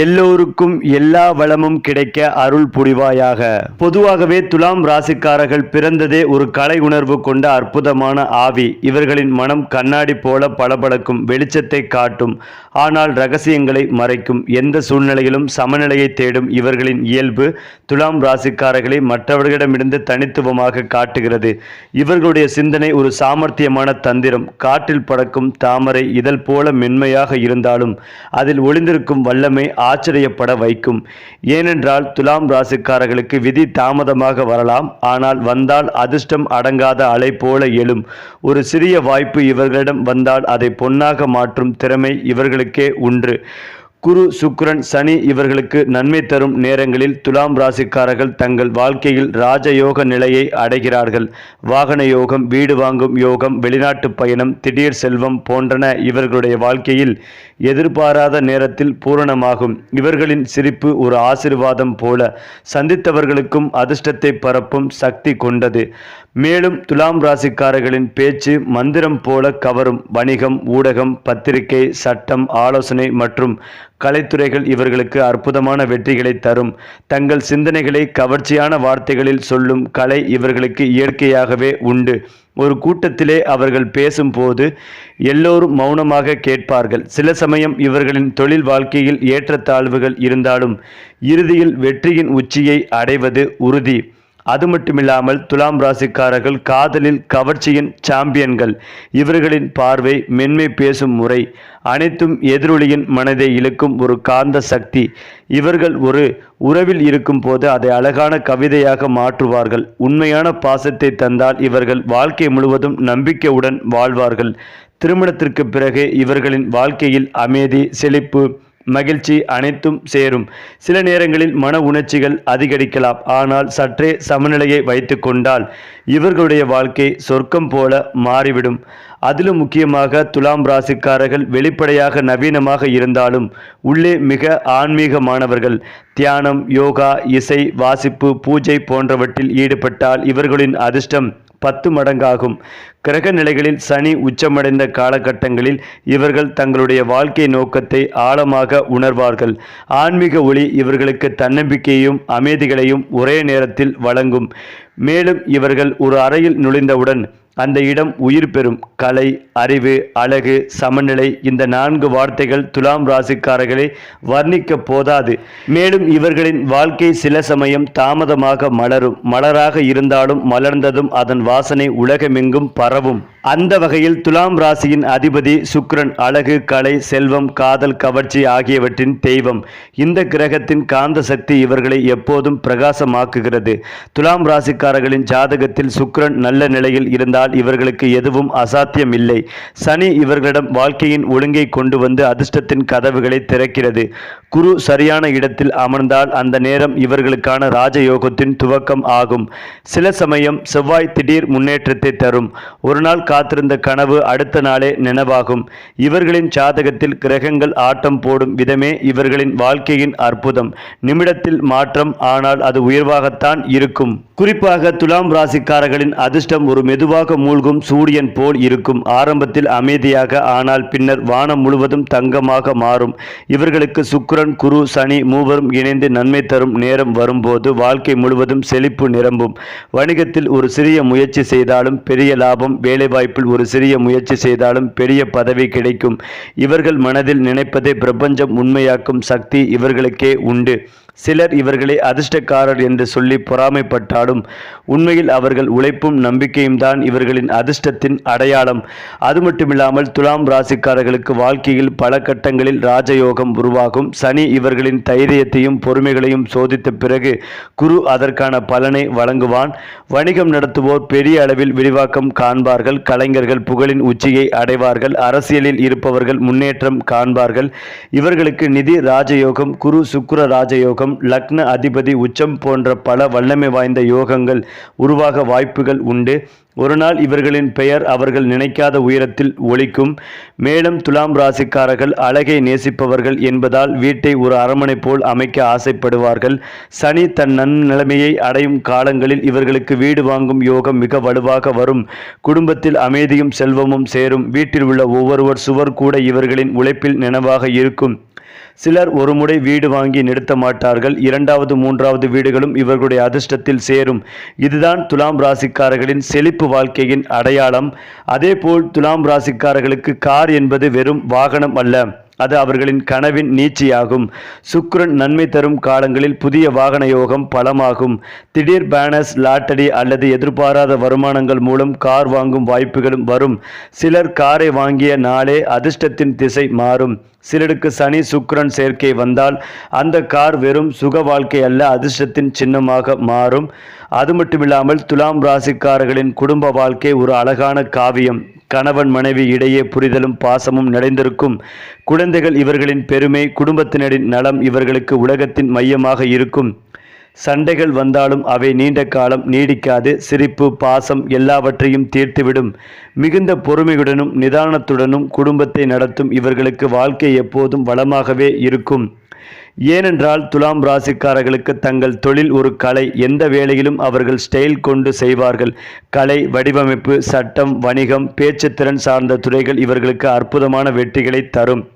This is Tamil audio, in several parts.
எல்லோருக்கும் எல்லா வளமும் கிடைக்க அருள் புரிவாயாக. பொதுவாகவே துலாம் ராசிக்காரர்கள் பிறந்ததே ஒரு கலை உணர்வு கொண்ட அற்புதமான ஆவி. இவர்களின் மனம் கண்ணாடி போல பளபளக்கும் வெளிச்சத்தை காட்டும். ஆனால் ரகசியங்களை மறைக்கும். எந்த சூழ்நிலையிலும் சமநிலையை தேடும் இவர்களின் இயல்பு துலாம் ராசிக்காரர்களை மற்றவர்களிடமிருந்து தனித்துவமாக காட்டுகிறது. இவர்களுடைய சிந்தனை ஒரு சாமர்த்தியமான தந்திரம். காற்றில் பறக்கும் தாமரை இதழ் போல மென்மையாக இருந்தாலும் அதில் ஒளிந்திருக்கும் வல்லமை ஆச்சரியப்பட வைக்கும். ஏனென்றால் துலாம் ராசிக்காரர்களுக்கு விதி தாமதமாக வரலாம். ஆனால் வந்தால் அதிர்ஷ்டம் அடங்காத அலை போல எழும். ஒரு சிறிய வாய்ப்பு இவர்களிடம் வந்தால் அதை பொன்னாக மாற்றும் திறமை இவர்களுக்கே உண்டு. குரு சுக்ரன் சனி இவர்களுக்கு நன்மை தரும் நேரங்களில் துலாம் ராசிக்காரர்கள் தங்கள் வாழ்க்கையில் ராஜயோக நிலையை அடைகிறார்கள். வாகன யோகம் வீடு வாங்கும் யோகம் வெளிநாட்டு பயணம் திடீர் செல்வம் போன்றன இவர்களுடைய வாழ்க்கையில் எதிர்பாராத நேரத்தில் பூரணமாகும். இவர்களின் சிரிப்பு ஒரு ஆசிர்வாதம் போல சந்தித்தவர்களுக்கும் அதிர்ஷ்டத்தை பரப்பும் சக்தி கொண்டது. மேலும் துலாம் ராசிக்காரர்களின் பேச்சு மந்திரம் போல கவரும் வணிகம் ஊடகம் பத்திரிகை சட்டம் ஆலோசனை மற்றும் கலைத்துறைகள் இவர்களுக்கு அற்புதமான வெற்றிகளை தரும். தங்கள் சிந்தனைகளை கவர்ச்சியான வார்த்தைகளில் சொல்லும் கலை இவர்களுக்கு இயற்கையாகவே உண்டு. ஒரு கூட்டத்திலே அவர்கள் பேசும்போது எல்லோரும் மௌனமாக கேட்பார்கள். சில சமயம் இவர்களின் தொழில் வாழ்க்கையில் ஏற்றத்தாழ்வுகள் இருந்தாலும் இறுதியில் வெற்றியின் உச்சியை அடைவது உறுதி. அது மட்டுமில்லாமல் துலாம் ராசிக்காரர்கள் காதலில் கவர்ச்சியின் சாம்பியன்கள். இவர்களின் பார்வை மென்மை பேசும் முறை. அனைத்தும் எதிரொலியின் மனதை இழுக்கும் ஒரு காந்த சக்தி. இவர்கள் ஒரு உறவில் இருக்கும் போது அதை அழகான கவிதையாக மாற்றுவார்கள். உண்மையான பாசத்தை தந்தால் இவர்கள் வாழ்க்கை முழுவதும் நம்பிக்கையுடன் வாழ்வார்கள். திருமணத்திற்கு பிறகு இவர்களின் வாழ்க்கையில் அமைதி செழிப்பு மகிழ்ச்சி அனைத்தும் சேரும். சில நேரங்களில் மன உணர்ச்சிகள் அதிகரிக்கலாம். ஆனால் சற்றே சமநிலையை வைத்து கொண்டால் இவர்களுடைய வாழ்க்கை சொர்க்கம் போல மாறிவிடும். அதிலும் முக்கியமாக துலாம் ராசிக்காரர்கள் வெளிப்படையாக நவீனமாக இருந்தாலும் உள்ளே மிக ஆன்மீகமானவர்கள். தியானம் யோகா இசை வாசிப்பு பூஜை போன்றவற்றில் ஈடுபட்டால் இவர்களின் அதிர்ஷ்டம் பத்து மடங்காகும். கிரக நிலைகளில் சனி உச்சமடைந்த காலகட்டங்களில் இவர்கள் தங்களுடைய வாழ்க்கை நோக்கத்தை ஆழமாக உணர்வார்கள். ஆன்மீக ஒளி இவர்களுக்கு தன்னம்பிக்கையையும் அமைதிகளையும் ஒரே நேரத்தில் வழங்கும். மேலும் இவர்கள் ஒரு அறையில் நுழைந்தவுடன் அந்த இடம் உயிர் பெறும். கலை அறிவு அழகு சமநிலை இந்த நான்கு வார்த்தைகள் துலாம் ராசிக்காரர்களை வர்ணிக்க போதாது. மேலும் இவர்களின் வாழ்க்கை சில சமயம் தாமதமாக மலரும். மலராக இருந்தாலும் மலர்ந்ததும் அதன் வாசனை உலகமெங்கும் பரவும். அந்த வகையில் துலாம் ராசியின் அதிபதி சுக்ரன் அழகு கலை செல்வம் காதல் கவர்ச்சி ஆகியவற்றின் தெய்வம். இந்த கிரகத்தின் காந்த சக்தி இவர்களை எப்போதும் பிரகாசமாக்குகிறது. துலாம் ராசிக்காரர்களின் ஜாதகத்தில் சுக்ரன் நல்ல நிலையில் இருந்தால் இவர்களுக்கு எதுவும் அசாத்தியம் இல்லை சனி இவர்களிடம் வாழ்க்கையின் ஒழுங்கை கொண்டு வந்து அதிர்ஷ்டத்தின் கதவுகளை திறக்கிறது. குரு சரியான இடத்தில் அமர்ந்தால் அந்த நேரம் இவர்களுக்கான ராஜயோகத்தின் துவக்கம் ஆகும். சில சமயம் செவ்வாய் திடீர் முன்னேற்றத்தை தரும். ஒரு நாள் காத்திருந்த கனவு அடுத்த நாளே நினைவாகும். இவர்களின் ஜாதகத்தில் கிரகங்கள் ஆட்டம் போடும் விதமே இவர்களின் வாழ்க்கையின் அற்புதம். நிமிடத்தில் மாற்றம் ஆனால் அது உயர்வாகத்தான் இருக்கும். குறிப்பாக துலாம் ராசிக்காரர்களின் அதிர்ஷ்டம் ஒரு மெதுவாக மூழ்கும் சூரியன் போல் இருக்கும். ஆரம்பத்தில் அமைதியாக ஆனால் பின்னர் வானம் முழுவதும் தங்கமாக மாறும். இவர்களுக்கு சுக்கிரன் குரு சனி மூவரும் இணைந்து நன்மை தரும் நேரம் வரும்போது வாழ்க்கை முழுவதும் செழிப்பு நிரம்பும். வணிகத்தில் ஒரு சிறிய முயற்சி செய்தாலும் பெரிய லாபம் வேலைவாய்ப்பில் ஒரு சிறிய முயற்சி செய்தாலும் பெரிய பதவி கிடைக்கும். இவர்கள் மனதில் நினைப்பதை பிரபஞ்சம் உண்மையாக்கும் சக்தி இவர்களுக்கே உண்டு. சிலர் இவர்களை அதிர்ஷ்டக்காரர் என்று சொல்லி பொறாமைப்பட்டாலும் உண்மையில் அவர்கள் உழைப்பும் நம்பிக்கையும் தான் இவர்களின் அதிர்ஷ்டத்தின் அடையாளம். அது மட்டுமில்லாமல் துலாம் ராசிக்காரர்களுக்கு வாழ்க்கையில் பல கட்டங்களில் ராஜயோகம் உருவாகும். சனி இவர்களின் தைரியத்தையும் பொறுமைகளையும் சோதித்த பிறகு குரு அதற்கான பலனை வழங்குவான். வணிகம் நடத்துவோர் பெரிய அளவில் விரிவாக்கம் காண்பார்கள். கலைஞர்கள் புகழின் உச்சியை அடைவார்கள். அரசியலில் இருப்பவர்கள் முன்னேற்றம் காண்பார்கள். இவர்களுக்கு நிதி ராஜயோகம் குரு சுக்கர ராஜயோகம் லக்ன அதிபதி உச்சம் போன்ற பல வல்லமை வாய்ந்த யோகங்கள் உருவாக வாய்ப்புகள் உண்டு. ஒருநாள் இவர்களின் பெயர் அவர்கள் நினைக்காத உயரத்தில் ஒழிக்கும் மேலும் துலாம் ராசிக்காரர்கள் அழகை நேசிப்பவர்கள் என்பதால் வீட்டை ஒரு அரமனை போல் அமைக்க ஆசைப்படுவார்கள். சனி தன் நன்னிலைமையை அடையும் காலங்களில் இவர்களுக்கு வீடு வாங்கும் யோகம் மிக வலுவாக வரும். குடும்பத்தில் அமைதியும் செல்வமும் சேரும். வீட்டில் உள்ள ஒவ்வொருவர் சுவர் கூட இவர்களின் உழைப்பில் நினைவாக இருக்கும். சிலர் ஒரு முறை வீடு வாங்கி நிறுத்த மாட்டார்கள். இரண்டாவது மூன்றாவது வீடுகளும் இவர்களுடைய அதிர்ஷ்டத்தில் சேரும். இதுதான் துலாம் ராசிக்காரர்களின் செழிப்பு வாழ்க்கையின் அடையாளம். அதேபோல் துலாம் ராசிக்காரர்களுக்கு கார் என்பது வெறும் வாகனம் அல்ல. அது அவர்களின் கனவின் நீச்சியாகும் சுக்ரன் நன்மை தரும் காலங்களில் புதிய வாகன யோகம் பலமாகும். திடீர் பேனஸ் லாட்டரி அல்லது எதிர்பாராத வருமானங்கள் மூலம் கார் வாங்கும் வாய்ப்புகளும் வரும். சிலர் காரை வாங்கிய நாளே அதிர்ஷ்டத்தின் திசை மாறும். சிலருக்கு சனி சுக்ரன் சேர்க்கை வந்தால் அந்த கார் வெறும் சுக வாழ்க்கை அல்ல அதிர்ஷ்டத்தின் சின்னமாக மாறும். அது மட்டுமில்லாமல் துலாம் ராசிக்காரர்களின் குடும்ப வாழ்க்கை ஒரு அழகான காவியம். கணவன் மனைவி இடையே புரிதலும் பாசமும் நிறைந்திருக்கும். குழந்தைகள் இவர்களின் பெருமை குடும்பத்தினரின் நலம் இவர்களுக்கு உலகத்தின் மையமாக இருக்கும். சண்டைகள் வந்தாலும் அவை நீண்ட காலம் நீடிக்காது சிரிப்பு பாசம் எல்லாவற்றையும் தீர்த்துவிடும். மிகுந்த பொறுமையுடனும் நிதானத்துடனும் குடும்பத்தை நடத்தும் இவர்களுக்கு வாழ்க்கை எப்போதும் வளமாகவே இருக்கும். ஏனென்றால் துலாம் ராசிக்காரர்களுக்கு தங்கள் தொழில் ஒரு கலை. எந்த வேளையிலும் அவர்கள் ஸ்டைல் கொண்டு செய்வார்கள். கலை வடிவமைப்பு சட்டம் வணிகம் பேச்சுத்திறன் சார்ந்த துறைகள் இவர்களுக்கு அற்புதமான வெற்றிகளை தரும்.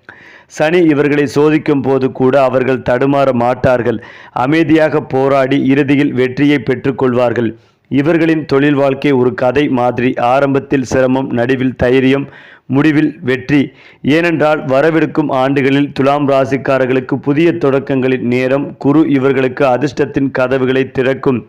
சனி இவர்களை சோதிக்கும் போது கூட அவர்கள் தடுமாற மாட்டார்கள். அமைதியாக போராடி இறுதியில் வெற்றியை பெற்றுக்கொள்வார்கள். இவர்களின் தொழில் வாழ்க்கை ஒரு கதை மாதிரி. ஆரம்பத்தில் சிரமம் நடுவில் தைரியம் முடிவில் வெற்றி. ஏனென்றால் வரவிருக்கும் ஆண்டுகளில் துலாம் ராசிக்காரர்களுக்கு புதிய தொடக்கங்களின் நேரம் குரு இவர்களுக்கு அதிர்ஷ்டத்தின் கதவுகளை திறக்கும்.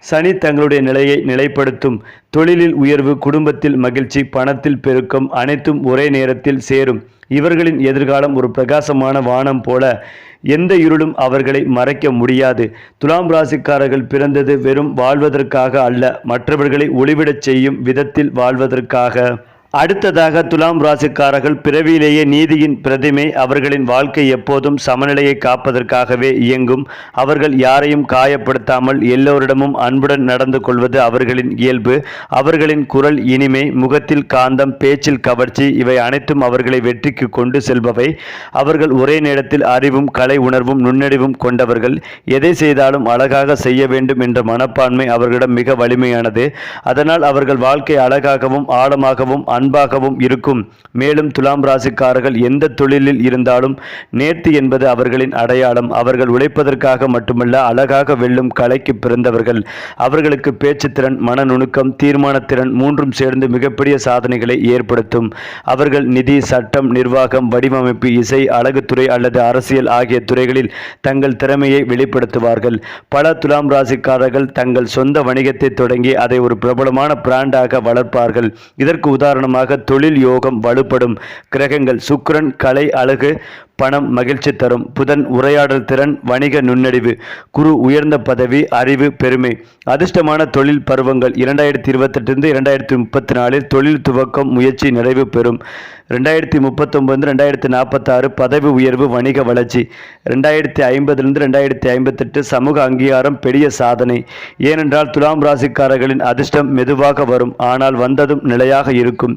சனி தங்களுடைய நிலையை நிலைப்படுத்தும். தொழிலில் உயர்வு குடும்பத்தில் மகிழ்ச்சி பணத்தில் பெருக்கம் அனைத்தும் ஒரே நேரத்தில் சேரும். இவர்களின் எதிர்காலம் ஒரு பிரகாசமான வானம் போல. எந்த இருளும் அவர்களை மறைக்க முடியாது. துலாம் ராசிக்காரர்கள் பிறந்தது வெறும் வாழ்வதற்காக அல்ல மற்றவர்களை ஒளிவிடச் செய்யும் விதத்தில் வாழ்வதற்காக. அடுத்ததாக துலாம் ராசிக்காரர்கள் பிறவியிலேயே நீதியின் பிரதிமை அவர்களின் வாழ்க்கை எப்போதும் சமநிலையை காப்பதற்காகவே இயங்கும். அவர்கள் யாரையும் காயப்படுத்தாமல் எல்லோரிடமும் அன்புடன் நடந்து கொள்வது அவர்களின் இயல்பு. அவர்களின் குரல் இனிமை முகத்தில் காந்தம் பேச்சில் கவர்ச்சி இவை அனைத்தும் அவர்களை வெற்றிக்கு கொண்டு செல்பவை. அவர்கள் ஒரே நேரத்தில் அறிவும் கலை உணர்வும் நுண்ணறிவும் கொண்டவர்கள். எதை செய்தாலும் அழகாக செய்ய வேண்டும் என்ற மனப்பான்மை அவர்களிடம் மிக வலிமையானது. அதனால் அவர்கள் வாழ்க்கை அழகாகவும் ஆழமாகவும் அன்பாகவும் இருக்கும். மேலும் துலாம் ராசிக்காரர்கள் எந்த தொழிலில் இருந்தாலும் நேர்த்தி என்பது அவர்களின் அடையாளம். அவர்கள் உழைப்பதற்காக மட்டுமல்ல அழகாக வெல்லும் கலைக்கு பிறந்தவர்கள். அவர்களுக்கு பேச்சுத்திறன் மன நுணுக்கம் தீர்மானத்திறன் மூன்றும் சேர்ந்து மிகப்பெரிய சாதனைகளை ஏற்படுத்தும். அவர்கள் நிதி சட்டம் நிர்வாகம் வடிவமைப்பு இசை அழகுத்துறை அல்லது அரசியல் ஆகிய துறைகளில் தங்கள் திறமையை வெளிப்படுத்துவார்கள். பல துலாம் ராசிக்காரர்கள் தங்கள் சொந்த வணிகத்தை தொடங்கி அதை ஒரு பிரபலமான பிராண்டாக வளர்ப்பார்கள். இதற்கு உதாரணம் காரணமாக தொழில் யோகம் வலுப்படும் கிரகங்கள் சுக்கிரன் கலை அழகு பணம் மகிழ்ச்சி தரும். புதன் உரையாடல் திறன் வணிக நுண்ணறிவு குரு உயர்ந்த பதவி அறிவு பெருமை. அதிர்ஷ்டமான தொழில் பருவங்கள் இரண்டாயிரத்தி இருபத்தெட்டுலேருந்து இரண்டாயிரத்தி முப்பத்தி நாலில் தொழில் துவக்கம் முயற்சி நிறைவு பெறும். ரெண்டாயிரத்தி முப்பத்தொம்பது ரெண்டாயிரத்தி நாற்பத்தாறு பதவி உயர்வு வணிக வளர்ச்சி. ரெண்டாயிரத்தி ஐம்பதுலேருந்து ரெண்டாயிரத்தி ஐம்பத்தெட்டு சமூக அங்கீகாரம் பெரிய சாதனை. ஏனென்றால் துலாம் ராசிக்காரர்களின் அதிர்ஷ்டம் மெதுவாக வரும். ஆனால் வந்ததும் நிலையாக இருக்கும்.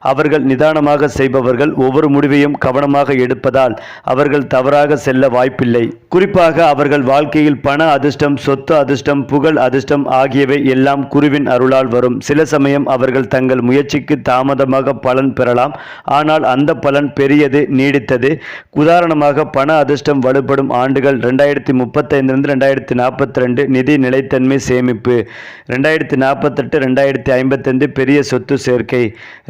அவர்கள் நிதானமாக செய்பவர்கள் ஒவ்வொரு முடிவையும் கவனமாக எடுப்பதால் அவர்கள் தவறாக செல்ல வாய்ப்பில்லை. குறிப்பாக அவர்கள் வாழ்க்கையில் பண அதிர்ஷ்டம் சொத்து அதிர்ஷ்டம் புகழ் அதிர்ஷ்டம் ஆகியவை எல்லாம் குருவின் அருளால் வரும். சில சமயம் அவர்கள் தங்கள் முயற்சிக்கு தாமதமாக பலன் பெறலாம். ஆனால் அந்த பலன் பெரியது நீடித்தது. உதாரணமாக பண அதிர்ஷ்டம் வலுப்படும் ஆண்டுகள் ரெண்டாயிரத்தி முப்பத்தைந்திலிருந்து ரெண்டாயிரத்தி நாற்பத்தி ரெண்டு நிதி நிலைத்தன்மை சேமிப்பு. ரெண்டாயிரத்தி நாற்பத்தெட்டு ரெண்டாயிரத்தி ஐம்பத்தைந்து பெரிய சொத்து சேர்க்கை.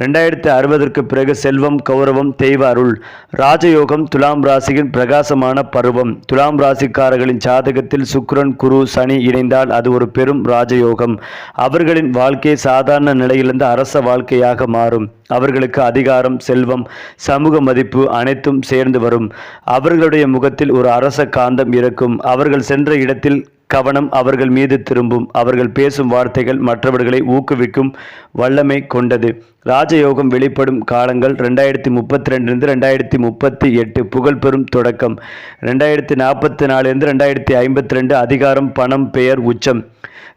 ரெண்டாயிரத்தி அறுபதற்கு பிறகு செல்வம் கௌரவம் தெய்வ அருள். ராஜயோகம் துலாம் ராசியின் பிரகாசமான பருவம். துலாம் ராசிக்காரர்களின் ஜாதகத்தில் சுக்ரன் குரு சனி இணைந்தால் அது ஒரு பெரும் ராஜயோகம். அவர்களின் வாழ்க்கை சாதாரண நிலையிலிருந்து அரச வாழ்க்கையாக மாறும். அவர்களுக்கு அதிகாரம் செல்வம் சமூக மதிப்பு அனைத்தும் சேர்ந்து வரும். அவர்களுடைய முகத்தில் ஒரு அரச காந்தம் இருக்கும். அவர்கள் சென்ற இடத்தில் கவனம் அவர்கள் மீது திரும்பும். அவர்கள் பேசும் வார்த்தைகள் மற்றவர்களை ஊக்குவிக்கும் வல்லமை கொண்டது. ராஜயோகம் வெளிப்படும் காலங்கள் ரெண்டாயிரத்தி முப்பத்தி ரெண்டுலேருந்து ரெண்டாயிரத்தி முப்பத்தி எட்டு புகழ்பெறும் தொடக்கம். ரெண்டாயிரத்தி நாற்பத்தி நாலுலேருந்து ரெண்டாயிரத்தி ஐம்பத்தி ரெண்டு அதிகாரம் பணம் பெயர் உச்சம்.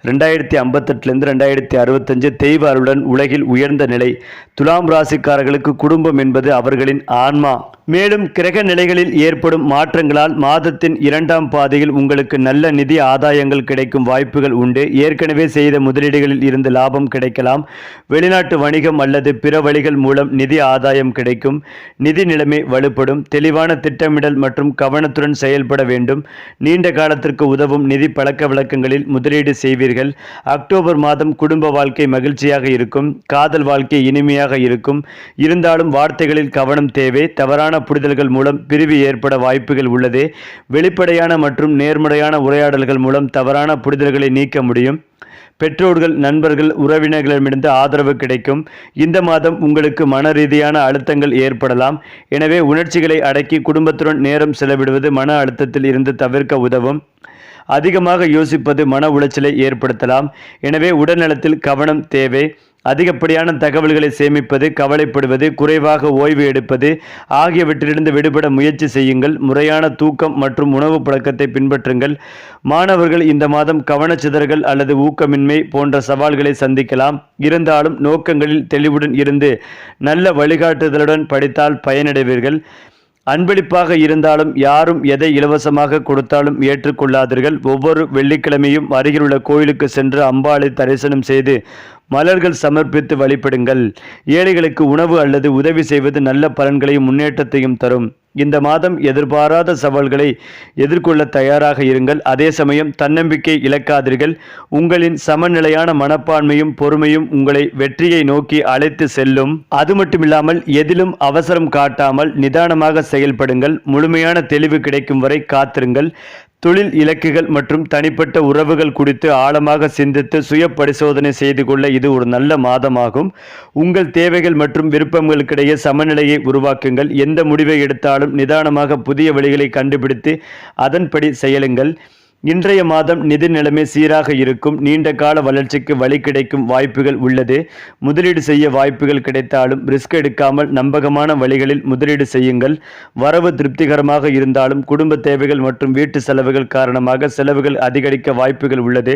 ரெண்டாயிரத்தி ஐம்பத்தெட்டுலேருந்து ரெண்டாயிரத்தி அறுபத்தஞ்சு தெய்வ அருளுடன் உலகில் உயர்ந்த நிலை. துலாம் ராசிக்காரர்களுக்கு குடும்பம் என்பது அவர்களின் ஆன்மா. மேலும் கிரக நிலைகளில் ஏற்படும் மாற்றங்களால் மாதத்தின் இரண்டாம் பாதையில் உங்களுக்கு நல்ல நிதி ஆதாயங்கள் கிடைக்கும் வாய்ப்புகள் உண்டு. ஏற்கனவே செய்த முதலீடுகளில் இருந்து லாபம் கிடைக்கலாம். வெளிநாட்டு வணிகம் அல்லது பிற வழிகள் மூலம் நிதி ஆதாயம் கிடைக்கும். நிதி நிலைமை வலுப்படும். தெளிவான திட்டமிடல் மற்றும் கவனத்துடன் செயல்பட வேண்டும். நீண்ட காலத்திற்கு உதவும் நிதி பழக்க வழக்கங்களில் முதலீடு செய்வீர்கள். அக்டோபர் மாதம் குடும்ப வாழ்க்கை மகிழ்ச்சியாக இருக்கும். காதல் வாழ்க்கை இனிமையாக இருக்கும். இருந்தாலும் வார்த்தைகளில் கவனம் தேவை. தவறான தவறான புரிதல்கள் மூலம் பிரிவு ஏற்பட வாய்ப்புகள் உள்ளது. வெளிப்படையான மற்றும் நேர்மறையான உரையாடல்கள் மூலம் தவறான புரிதல்களை நீக்க முடியும். பெற்றோர்கள் நண்பர்கள் உறவினர்களிடமிருந்து ஆதரவு கிடைக்கும். இந்த மாதம் உங்களுக்கு மன ரீதியான அழுத்தங்கள் ஏற்படலாம். எனவே உணர்ச்சிகளை அடக்கி குடும்பத்துடன் நேரம் செலவிடுவது மன அழுத்தத்தில் இருந்து தவிர்க்க உதவும். அதிகமாக யோசிப்பது மன உளைச்சலை ஏற்படுத்தலாம். எனவே உடல்நலத்தில் கவனம் தேவை. அதிகப்படியான தகவல்களை சேமிப்பது கவலைப்படுவது குறைவாக ஓய்வு எடுப்பது ஆகியவற்றிலிருந்து விடுபட முயற்சி செய்யுங்கள். முறையான தூக்கம் மற்றும் உணவு பழக்கத்தை பின்பற்றுங்கள். மாணவர்கள் இந்த மாதம் கவனச்சிதறல் அல்லது ஊக்கமின்மை போன்ற சவால்களை சந்திக்கலாம். இருந்தாலும் நோக்கங்களில் தெளிவுடன் இருந்து நல்ல வழிகாட்டுதலுடன் படித்தால் பயனடைவீர்கள். அன்பளிப்பாக இருந்தாலும் யாரும் எதை இலவசமாக கொடுத்தாலும் ஏற்றுக்கொள்ளாதீர்கள். ஒவ்வொரு வெள்ளிக்கிழமையும் அருகிலுள்ள கோயிலுக்கு சென்று அம்பாளை தரிசனம் செய்து மலர்கள் சமர்ப்பித்து வழிபடுங்கள். ஏழைகளுக்கு உணவு அல்லது உதவி செய்வது நல்ல பலன்களையும் முன்னேற்றத்தையும் தரும். இந்த மாதம் எதிர்பாராத சவால்களை எதிர்கொள்ள தயாராக இருங்கள். அதே சமயம் தன்னம்பிக்கை இழக்காதீர்கள். உங்களின் சமநிலையான மனப்பான்மையும் பொறுமையும் உங்களை வெற்றியை நோக்கி அழைத்து செல்லும். அது மட்டுமில்லாமல் எதிலும் அவசரம் காட்டாமல் நிதானமாக செயல்படுங்கள். முழுமையான தெளிவு கிடைக்கும் வரை காத்திருங்கள். தொழில் இலக்குகள் மற்றும் தனிப்பட்ட உறவுகள் குறித்து ஆழமாக சிந்தித்து சுய பரிசோதனை செய்து கொள்ள இது ஒரு நல்ல மாதமாகும். உங்கள் தேவைகள் மற்றும் விருப்பங்களுக்கிடையே சமநிலையை உருவாக்குங்கள். எந்த முடிவை எடுத்தாலும் நிதானமாக புதிய வழிகளை கண்டுபிடித்து அதன்படி செயலுங்கள். இன்றைய மாதம் நிதி நிலைமை சீராக இருக்கும். நீண்ட கால வளர்ச்சிக்கு வழி கிடைக்கும் வாய்ப்புகள் உள்ளது. முதலீடு செய்ய வாய்ப்புகள் கிடைத்தாலும் ரிஸ்க் எடுக்காமல் நம்பகமான வழிகளில் முதலீடு செய்யுங்கள். வரவு திருப்திகரமாக இருந்தாலும் குடும்ப தேவைகள் மற்றும் வீட்டு செலவுகள் காரணமாக செலவுகள் அதிகரிக்க வாய்ப்புகள் உள்ளது.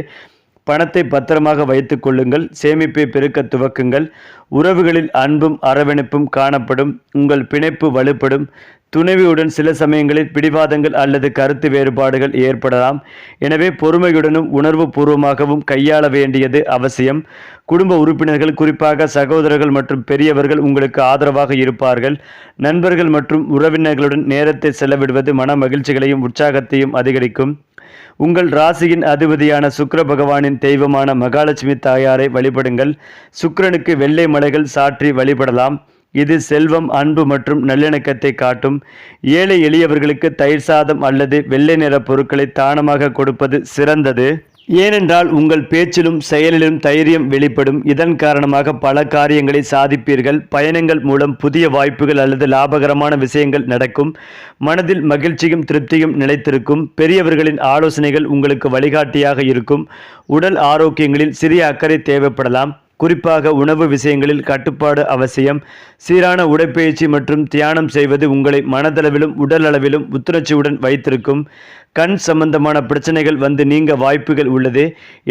பணத்தை பத்திரமாக வைத்து கொள்ளுங்கள் சேமிப்பை பெருக்க துவக்குங்கள் உறவுகளில் அன்பும் அரவணைப்பும் காணப்படும் உங்கள் பிணைப்பு வலுப்படும் துணைவியுடன் சில சமயங்களில் பிடிவாதங்கள் அல்லது கருத்து வேறுபாடுகள் ஏற்படலாம். எனவே பொறுமையுடனும் உணர்வு பூர்வமாகவும் கையாள வேண்டியது அவசியம். குடும்ப உறுப்பினர்கள் குறிப்பாக சகோதரர்கள் மற்றும் பெரியவர்கள் உங்களுக்கு ஆதரவாக இருப்பார்கள். நண்பர்கள் மற்றும் உறவினர்களுடன் நேரத்தை செலவிடுவது மன மகிழ்ச்சிகளையும் உற்சாகத்தையும் அதிகரிக்கும். உங்கள் ராசியின் அதிபதியான சுக்கர பகவானின் தெய்வமான மகாலட்சுமி தாயாரை வழிபடுங்கள். சுக்கிரனுக்கு வெள்ளை மலைகள் சாற்றி வழிபடலாம். இது செல்வம் அன்பு மற்றும் நல்லிணக்கத்தை காட்டும். ஏழை எளியவர்களுக்கு தயிர் சாதம் அல்லது வெள்ளை நிற பொருட்களை தானமாக கொடுப்பது சிறந்தது. ஏனென்றால் உங்கள் பேச்சிலும் செயலிலும் தைரியம் வெளிப்படும். இதன் காரணமாக பல காரியங்களை சாதிப்பீர்கள். பயணங்கள் மூலம் புதிய வாய்ப்புகள் அல்லது லாபகரமான விஷயங்கள் நடக்கும். மனதில் மகிழ்ச்சியும் திருப்தியும் நிலைத்திருக்கும். பெரியவர்களின் ஆலோசனைகள் உங்களுக்கு வழிகாட்டியாக இருக்கும். உடல் ஆரோக்கியங்களில் சிறிய அக்கறை தேவைப்படலாம். குறிப்பாக உணவு விஷயங்களில் கட்டுப்பாடு அவசியம். சீரான உடற்பயிற்சி மற்றும் தியானம் செய்வது உங்களை மனதளவிலும் உடலளவிலும் புத்துணர்ச்சியுடன் வைத்திருக்கும். கண் சம்பந்தமான பிரச்சனைகள் வந்து நீங்க வாய்ப்புகள் உள்ளது.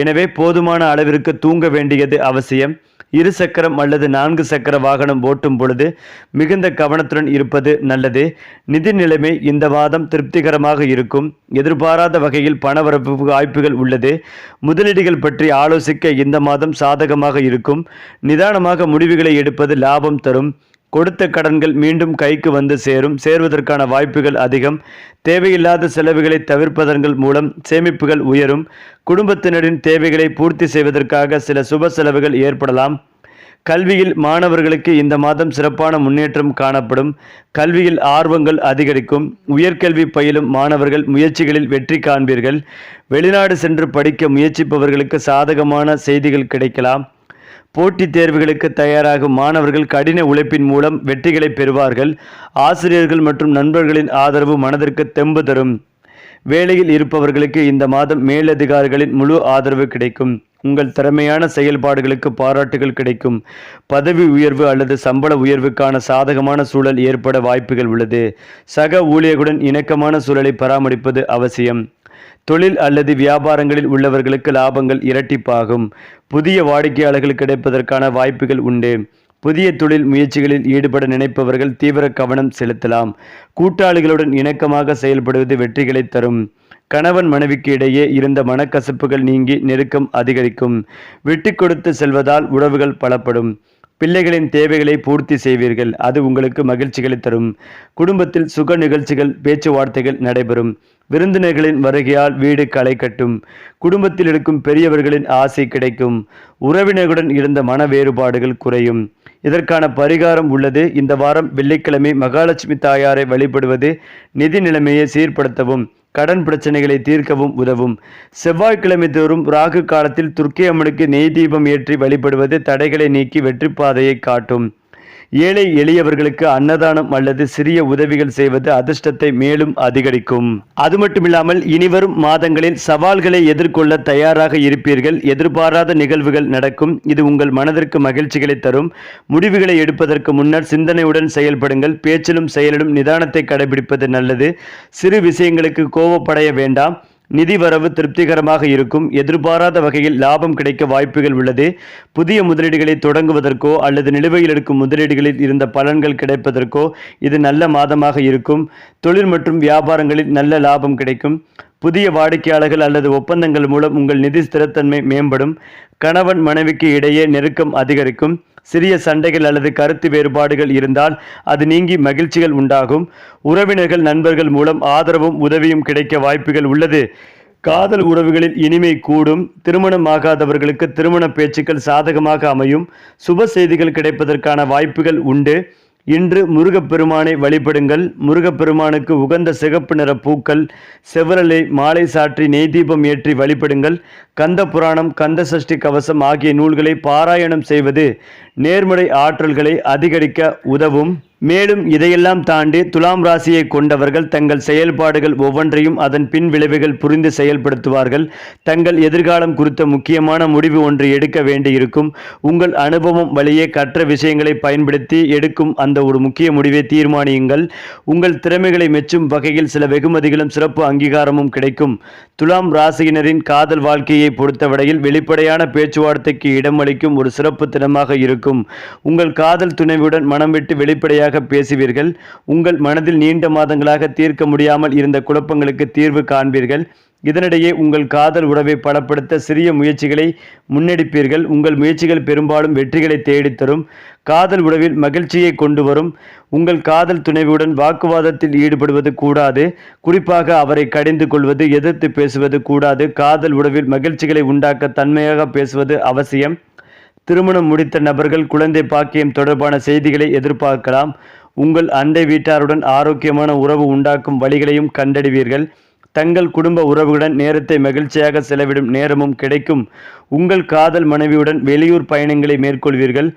எனவே போதுமான அளவிற்கு தூங்க வேண்டியது அவசியம். இரு சக்கரம் அல்லது நான்கு சக்கர வாகனம் ஓட்டும் பொழுது மிகுந்த கவனத்துடன் இருப்பது நல்லது. நிதி நிலைமை இந்த மாதம் திருப்திகரமாக இருக்கும். எதிர்பாராத வகையில் பணவரப்பு வாய்ப்புகள் உள்ளது. முதலீடுகள் பற்றி ஆலோசிக்க இந்த மாதம் சாதகமாக இருக்கும். நிதானமாக முடிவுகளை எடுப்பது லாபம் தரும். கொடுத்த கடன்கள் மீண்டும் கைக்கு வந்து சேரும். சேர்வதற்கான வாய்ப்புகள் அதிகம். தேவையில்லாத செலவுகளை தவிர்ப்பதன் மூலம் சேமிப்புகள் உயரும். குடும்பத்தினரின் தேவைகளை பூர்த்தி செய்வதற்காக சில சுப செலவுகள் ஏற்படலாம். கல்வியில் மாணவர்களுக்கு இந்த மாதம் சிறப்பான முன்னேற்றம் காணப்படும். கல்வியில் ஆர்வங்கள் அதிகரிக்கும். உயர்கல்வி பயிலும் மாணவர்கள் முயற்சிகளில் வெற்றி காண்பீர்கள். வெளிநாடு சென்று படிக்க முயற்சிப்பவர்களுக்கு சாதகமான செய்திகள் கிடைக்கலாம். போட்டித் தேர்வுகளுக்கு தயாராகும் மாணவர்கள் கடின உழைப்பின் மூலம் வெற்றிகளை பெறுவார்கள். ஆசிரியர்கள் மற்றும் நண்பர்களின் ஆதரவு மனதிற்கு தெம்பு தரும். வேலையில் இருப்பவர்களுக்கு இந்த மாதம் மேலதிகாரிகளின் முழு ஆதரவு கிடைக்கும். உங்கள் திறமையான செயல்பாடுகளுக்கு பாராட்டுகள் கிடைக்கும். பதவி உயர்வு அல்லது சம்பள உயர்வுக்கான சாதகமான சூழல் ஏற்பட வாய்ப்புகள் உள்ளது. சக ஊழியர்களுடன் இணக்கமான சூழலை பராமரிப்பது அவசியம். தொழில் அல்லது வியாபாரங்களில் உள்ளவர்களுக்கு லாபங்கள் இரட்டிப்பாகும். புதிய வாடிக்கையாளர்கள் கிடைப்பதற்கான வாய்ப்புகள் உண்டு. புதிய தொழில் முயற்சிகளில் ஈடுபட நினைப்பவர்கள் தீவிர கவனம் செலுத்தலாம். கூட்டாளிகளுடன் இணக்கமாக செயல்படுவது வெற்றிகளை தரும். கணவன் மனைவிக்கு இடையே இருந்த மனக்கசப்புகள் நீங்கி நெருக்கம் அதிகரிக்கும். விட்டு கொடுத்து செல்வதால் உறவுகள் பலப்படும். பிள்ளைகளின் தேவைகளை பூர்த்தி செய்வீர்கள். அது உங்களுக்கு மகிழ்ச்சிகளை தரும். குடும்பத்தில் சுக நிகழ்ச்சிகள் பேச்சுவார்த்தைகள் நடைபெறும். விருந்தினர்களின் வருகையால் வீடு களை கட்டும் குடும்பத்தில் இருக்கும் பெரியவர்களின் ஆசை கிடைக்கும் உறவினர்களுடன் இருந்த மன வேறுபாடுகள் குறையும். இதற்கான பரிகாரம் உள்ளது. இந்த வாரம் வெள்ளிக்கிழமை மகாலட்சுமி தாயாரை வழிபடுவது நிதி நிலைமையை சீர்படுத்தவும் கடன் பிரச்சனைகளை தீர்க்கவும் உதவும். செவ்வாய்க்கிழமை தோறும் ராகு காலத்தில் துர்க்கை அம்மனுக்கு நெய் தீபம் ஏற்றி வழிபடுவது தடைகளை நீக்கி வெற்றி பாதையை காட்டும். ஏழை எளியவர்களுக்கு அன்னதானம் அல்லது சிறிய உதவிகள் செய்வது அதிர்ஷ்டத்தை மேலும் அதிகரிக்கும். அது மட்டுமில்லாமல் இனிவரும் மாதங்களில் சவால்களை எதிர்கொள்ள தயாராக இருப்பீர்கள். எதிர்பாராத நிகழ்வுகள் நடக்கும். இது உங்கள் மனதிற்கு மகிழ்ச்சிகளை தரும். முடிவுகளை எடுப்பதற்கு முன்னர் சிந்தனையுடன் செயல்படுங்கள். பேச்சிலும் செயலிலும் நிதானத்தை கடைபிடிப்பது நல்லது. சிறு விஷயங்களுக்கு கோபப்படைய வேண்டாம். நிதி வரவு திருப்திகரமாக இருக்கும். எதிர்பாராத வகையில் லாபம் கிடைக்க வாய்ப்புகள் உள்ளது. புதிய முதலீடுகளை தொடங்குவதற்கோ அல்லது நிலுவையில் இருக்கும் முதலீடுகளில் இருந்த பலன்கள் கிடைப்பதற்கோ இது நல்ல மாதமாக இருக்கும். தொழில் மற்றும் வியாபாரங்களில் நல்ல லாபம் கிடைக்கும். புதிய வாடிக்கையாளர்கள் அல்லது ஒப்பந்தங்கள் மூலம் உங்கள் நிதி ஸ்திரத்தன்மை மேம்படும். கணவன் மனைவிக்கு இடையே நெருக்கம் அதிகரிக்கும். சிறிய சண்டைகள் அல்லது கருத்து வேறுபாடுகள் இருந்தால் அது நீங்கி மகிழ்ச்சிகள் உண்டாகும். உறவினர்கள் நண்பர்கள் மூலம் ஆதரவும் உதவியும் கிடைக்க வாய்ப்புகள் உள்ளது. காதல் உறவுகளில் இனிமை கூடும். திருமணமாகாதவர்களுக்கு திருமண பேச்சுக்கள் சாதகமாக அமையும். சுப செய்திகள் கிடைப்பதற்கான வாய்ப்புகள் உண்டு. இன்று முருகப்பெருமானை வழிபடுங்கள். முருகப்பெருமானுக்கு உகந்த சிகப்பு நிற பூக்கள் செவரலை மாலை சாற்றி நெய் தீபம் ஏற்றி வழிபடுங்கள். கந்த புராணம் கந்த சஷ்டி கவசம் ஆகிய நூல்களை பாராயணம் செய்வது நேர்மறை ஆற்றல்களை அதிகரிக்க உதவும். மேலும் இதையெல்லாம் தாண்டி துலாம் ராசியை கொண்டவர்கள் தங்கள் செயல்பாடுகள் ஒவ்வொன்றையும் அதன் பின் விளைவுகள் புரிந்து செயல்படுத்துவார்கள். தங்கள் எதிர்காலம் குறித்த முக்கியமான முடிவு ஒன்று எடுக்க வேண்டியிருக்கும். உங்கள் அனுபவம் வழியே கற்ற விஷயங்களை பயன்படுத்தி எடுக்கும் அந்த ஒரு முக்கிய முடிவை தீர்மானியுங்கள். உங்கள் திறமைகளை மெச்சும் வகையில் சில வெகுமதிகளும் சிறப்பு அங்கீகாரமும் கிடைக்கும். துலாம் ராசியினரின் காதல் வாழ்க்கையை பொறுத்தவரையில் வெளிப்படையான பேச்சுவார்த்தைக்கு இடமளிக்கும் ஒரு சிறப்பு தினமாக இருக்கும். உங்கள் காதல் துணைவுடன் மனம் விட்டு வெளிப்படையாக பேசுவீர்கள். உங்கள் மனதில் நீண்ட மாதங்களாக தீர்க்க முடியாமல் இருந்த குழப்பங்களுக்கு தீர்வு காண்பீர்கள். இதனிடையே உங்கள் காதல் உறவை பலப்படுத்த சிறிய முயற்சிகளை முன்னெடுப்பீர்கள். உங்கள் முயற்சிகள் பெரும்பாலும் வெற்றிகளை தேடித்தரும். காதல் உறவில் மகிழ்ச்சியை கொண்டு வரும். உங்கள் காதல் துணைவியுடன் வாக்குவாதத்தில் ஈடுபடுவது கூடாது. குறிப்பாக அவரை கடிந்து கொள்வது எதிர்த்து பேசுவது கூடாது. காதல் உறவில் மகிழ்ச்சிகளை உண்டாக்க தன்மையாக பேசுவது அவசியம். திருமணம் முடித்த நபர்கள் குழந்தை பாக்கியம் தொடர்பான செய்திகளை எதிர்பார்க்கலாம். உங்கள் அண்டை வீட்டாருடன் ஆரோக்கியமான உறவு உண்டாக்கும் வழிகளையும் கண்டறிவீர்கள். தங்கள் குடும்ப உறவுகளுடன் நேரத்தை மகிழ்ச்சியாக செலவிடும் நேரமும் கிடைக்கும். உங்கள் காதல் மனைவியுடன் வெளியூர் பயணங்களை மேற்கொள்வீர்கள்.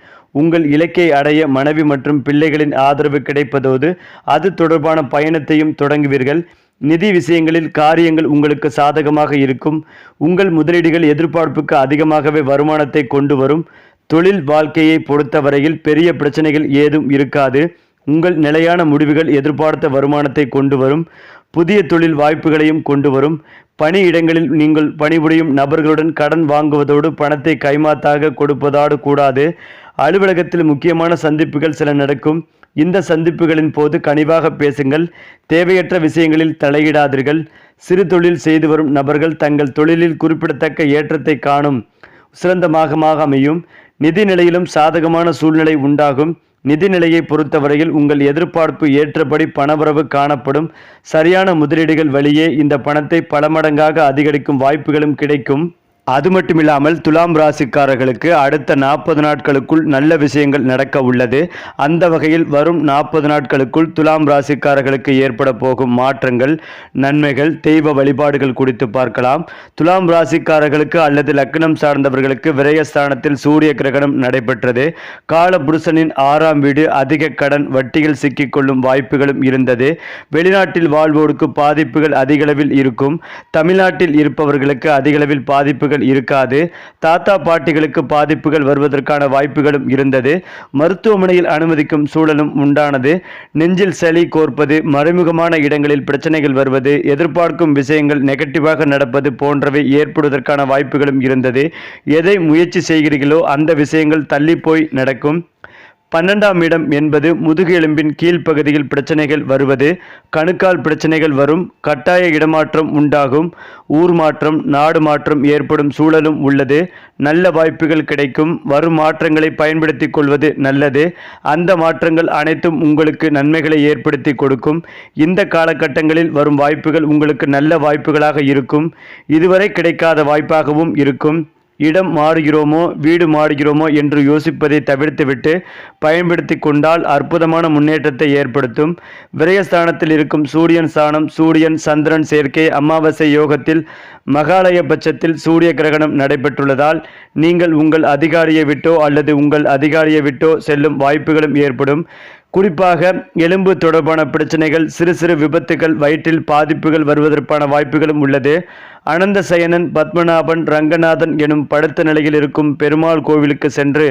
உங்கள் இலக்கை அடைய மனைவி மற்றும் பிள்ளைகளின் ஆதரவு கிடைப்பதோடு அது தொடர்பான பயணத்தையும் தொடங்குவீர்கள். நிதி விஷயங்களில் காரியங்கள் உங்களுக்கு சாதகமாக இருக்கும். உங்கள் முதலீடுகள் எதிர்பார்ப்புக்கு அதிகமாகவே வருமானத்தை கொண்டு வரும். தொழில் வாழ்க்கையை பொறுத்தவரையில் பெரிய பிரச்சனைகள் ஏதும் இருக்காது. உங்கள் நிலையான முடிவுகள் எதிர்பார்த்த வருமானத்தை கொண்டு வரும். புதிய தொழில் வாய்ப்புகளையும் கொண்டு வரும். பணியிடங்களில் நீங்கள் பணிபுரியும் நபர்களுடன் கடன் வாங்குவதோடு பணத்தை கைமாத்தாக கொடுப்பதோடு கூடாது. அலுவலகத்தில் முக்கியமான சந்திப்புகள் சில நடக்கும். இந்த சந்திப்புகளின் போது கனிவாக பேசுங்கள் தேவையற்ற விஷயங்களில் தலையிடாதீர்கள் சிறு தொழில் செய்து வரும் நபர்கள் தங்கள் தொழிலில் குறிப்பிடத்தக்க ஏற்றத்தை காணும் சிறந்த மாகமாக அமையும் நிதி நிலையிலும் சாதகமான சூழ்நிலை உண்டாகும் நிதி நிலையை பொறுத்தவரையில் உங்கள் எதிர்பார்ப்பு ஏற்றபடி பணவரவு காணப்படும் சரியான முதலீடுகள் வழியே இந்த பணத்தை பல மடங்காக அதிகரிக்கும் வாய்ப்புகளும் கிடைக்கும். அது மட்டும் இல்லாமல் துலாம் ராசிக்காரர்களுக்கு அடுத்த நாற்பது நாட்களுக்குள் நல்ல விஷயங்கள் நடக்க உள்ளது. அந்த வகையில் வரும் நாற்பது நாட்களுக்குள் துலாம் ராசிக்காரர்களுக்கு ஏற்பட போகும் மாற்றங்கள் நன்மைகள் தெய்வ வழிபாடுகள் குறித்து பார்க்கலாம். துலாம் ராசிக்காரர்களுக்கு அல்லது லக்னம் சார்ந்தவர்களுக்கு விரயஸ்தானத்தில் சூரிய கிரகணம் நடைபெற்றது. காலபுருஷனின் ஆறாம் வீடு அதிக கடன் வட்டியில் சிக்கிக்கொள்ளும் வாய்ப்புகளும் இருந்தது. வெளிநாட்டில் வாழ்வோருக்கு பாதிப்புகள் அதிகளவில் இருக்கும். தமிழ்நாட்டில் இருப்பவர்களுக்கு அதிகளவில் பாதிப்புகள் இருக்காது. தாத்தா பாட்டிகளுக்கு பாதிப்புகள் வருவதற்கான வாய்ப்புகளும் இருந்தது. மருத்துவமனையில் அனுமதிக்கும் சூழலும் உண்டானது. நெஞ்சில் சளி கோர்ப்பது மறைமுகமான இடங்களில் பிரச்சனைகள் வருவது எதிர்பார்க்கும் விஷயங்கள் நெகட்டிவாக நடப்பது போன்றவை ஏற்படுவதற்கான வாய்ப்புகளும் இருந்தது. எதை முயற்சி செய்கிறீர்களோ அந்த விஷயங்கள் தள்ளி போய் நடக்கும். பன்னெண்டாம் இடம் என்பது முதுகெலும்பின் கீழ்ப்பகுதியில் பிரச்சனைகள் வருவது கணுக்கால் பிரச்சனைகள் வரும் கட்டாய இடமாற்றம் உண்டாகும் ஊர் மாற்றம் நாடு மாற்றம் ஏற்படும் சூழலும் உள்ளது. நல்ல வாய்ப்புகள் கிடைக்கும் வரும் மாற்றங்களை பயன்படுத்திக் கொள்வது நல்லது. அந்த மாற்றங்கள் அனைத்தும் உங்களுக்கு நன்மைகளை ஏற்படுத்தி கொடுக்கும். இந்த காலகட்டங்களில் வரும் வாய்ப்புகள் உங்களுக்கு நல்ல வாய்ப்புகளாக இருக்கும். இதுவரை கிடைக்காத வாய்ப்பாகவும் இருக்கும். இடம் மாறுகிறோமோ வீடு மாறுகிறோமோ என்று யோசிப்பதை தவிர்த்துவிட்டு பயன்படுத்தி கொண்டால் அற்புதமான முன்னேற்றத்தை ஏற்படுத்தும். விரயஸ்தானத்தில் இருக்கும் சூரியன் ஸ்தானம் சூரியன் சந்திரன் சேர்க்கை அமாவாசை யோகத்தில் மகாலய பட்சத்தில் சூரிய கிரகணம் நடைபெற்றுள்ளதால் நீங்கள் உங்கள் அதிகாரியை விட்டோ அல்லது உங்கள் அதிகாரியை விட்டோ செல்லும் வாய்ப்புகளும் ஏற்படும். குறிப்பாக எலும்பு தொடர்பான பிரச்சனைகள் சிறு சிறு விபத்துகள் வயிற்றில் பாதிப்புகள் வருவதற்கான வாய்ப்புகளும் உள்ளது. அனந்த சயனன் பத்மநாபன் ரங்கநாதன் எனும் படுத்த நிலையில் இருக்கும் பெருமாள் கோவிலுக்கு சென்று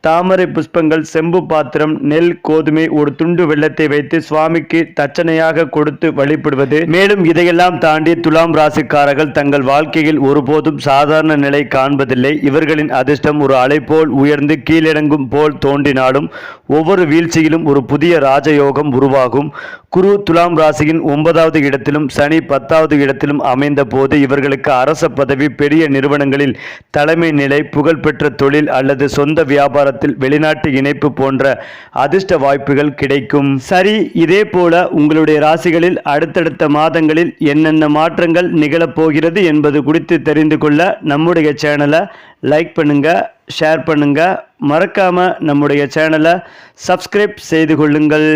தாமரை புஷ்பங்கள் செம்பு பாத்திரம் நெல் கோதுமை ஒரு துண்டு வெள்ளத்தை வைத்து சுவாமிக்கு தச்சனையாக கொடுத்து வழிபடுவது. மேலும் இதையெல்லாம் தாண்டி துலாம் ராசிக்காரர்கள் தங்கள் வாழ்க்கையில் ஒருபோதும் சாதாரண நிலை காண்பதில்லை. இவர்களின் அதிர்ஷ்டம் ஒரு அலை போல் உயர்ந்து கீழிறங்கும் போல் தோன்றினாலும் ஒவ்வொரு வீழ்ச்சியிலும் ஒரு புதிய ராஜயோகம் உருவாகும். குரு துலாம் ராசியின் ஒன்பதாவது இடத்திலும் சனி பத்தாவது இடத்திலும் அமைந்த போது இவர்களுக்கு அரச பதவி பெரிய நிறுவனங்களில் தலைமை நிலை புகழ்பெற்ற தொழில் அல்லது சொந்த வியாபாரத்தில் வெளிநாட்டு இணைப்பு போன்ற அதிர்ஷ்ட வாய்ப்புகள் கிடைக்கும். சரி இதே போல உங்களுடைய ராசிகளில் அடுத்தடுத்த மாதங்களில் என்னென்ன மாற்றங்கள் நிகழப்போகிறது என்பது குறித்து தெரிந்து கொள்ள நம்முடைய சேனலை லைக் பண்ணுங்க ஷேர் பண்ணுங்க. மறக்காம நம்முடைய சேனலை சப்ஸ்கிரைப் செய்து கொள்ளுங்கள்.